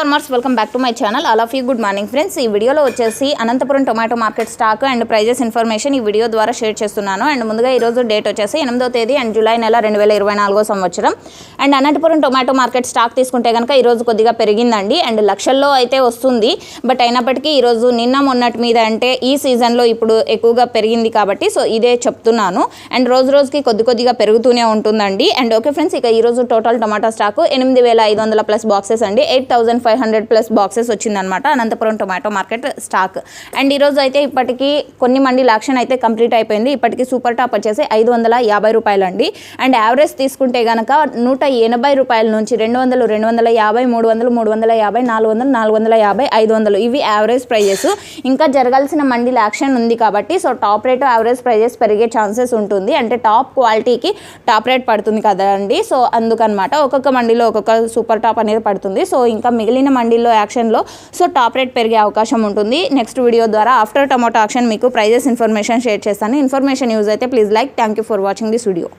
Farmers welcome back to my channel. All of you good morning friends. ఈ వీడియోలో వచ్చేసి Anantapur tomato market stock and prices information ఈ video ద్వారా share చేస్తున్నాను. And ముందుగా ఈరోజు డేట్ వచ్చేసి ఎనిమిదో తేదీ అండ్ జూలై నెల రెండు వేల ఇరవై నాలుగో సంవత్సరం. And Anantapur tomato market stock తీసుకుంటే కనుక ఈరోజు కొద్దిగా పెరిగిందండి. అండ్ లక్షల్లో అయితే వస్తుంది. బట్ అయినప్పటికీ ఈరోజు నిన్న మొన్నటి మీద అంటే ఈ సీజన్లో ఇప్పుడు ఎక్కువగా పెరిగింది కాబట్టి సో ఇదే చెప్తున్నాను. అండ్ రోజు రోజుకి కొద్ది కొద్దిగా పెరుగుతూనే ఉంటుందండి. అండ్ ఓకే ఫ్రెండ్స్ ఇక ఈరోజు టోటల్ టొమాటో స్టాక్ ఎనిమిది వేల ఐదు వందల ప్లస్ బాక్సెస్ అండి. Eight thousand five hundred plus boxes వచ్చిందనమాట. Anantapur tomato market stock. And ఈరోజు అయితే ఇప్పటికీ కొన్ని మండీల యాక్షన్ అయితే కంప్లీట్ అయిపోయింది. ఇప్పటికీ సూపర్ టాప్ వచ్చేసి ఐదు వందల యాభై రూపాయలు అండి అండ్ యావరేజ్ తీసుకుంటే కనుక నూట ఎనభై రూపాయల నుంచి రెండు వందలు రెండు వందల యాభై మూడు వందలు మూడు వందల యాభై నాలుగు వందలు నాలుగు వందల యాభై ఐదు వందలు ఇవి యావరేజ్ ప్రైజెస్. ఇంకా జరగాల్సిన మండీల యాక్షన్ ఉంది కాబట్టి so top rate average prices పెరిగే ఛాన్సెస్ ఉంటుంది. అంటే టాప్ క్వాలిటీకి టాప్ రేట్ పడుతుంది కదండి. సో అందుకనమాట ఒక్కొక్క మండీలో ఒక్కొక్క సూపర్ టాప్ అనేది పడుతుంది. సో ఇంకా మిగిలిన మండీల్లో యాక్షన్లో సో టాప్ రేట్ పెరిగే అవకాశం ఉంటుంది. నెక్స్ట్ వీడియో ద్వారా ఆఫ్టర్ టమాటో యాక్షన్ మీకు ప్రైజెస్ ఇన్ఫర్మేషన్ షేర్ చేస్తాను. ఇన్ఫర్మేషన్ యూజ్ అయితే please like thank you for watching this video.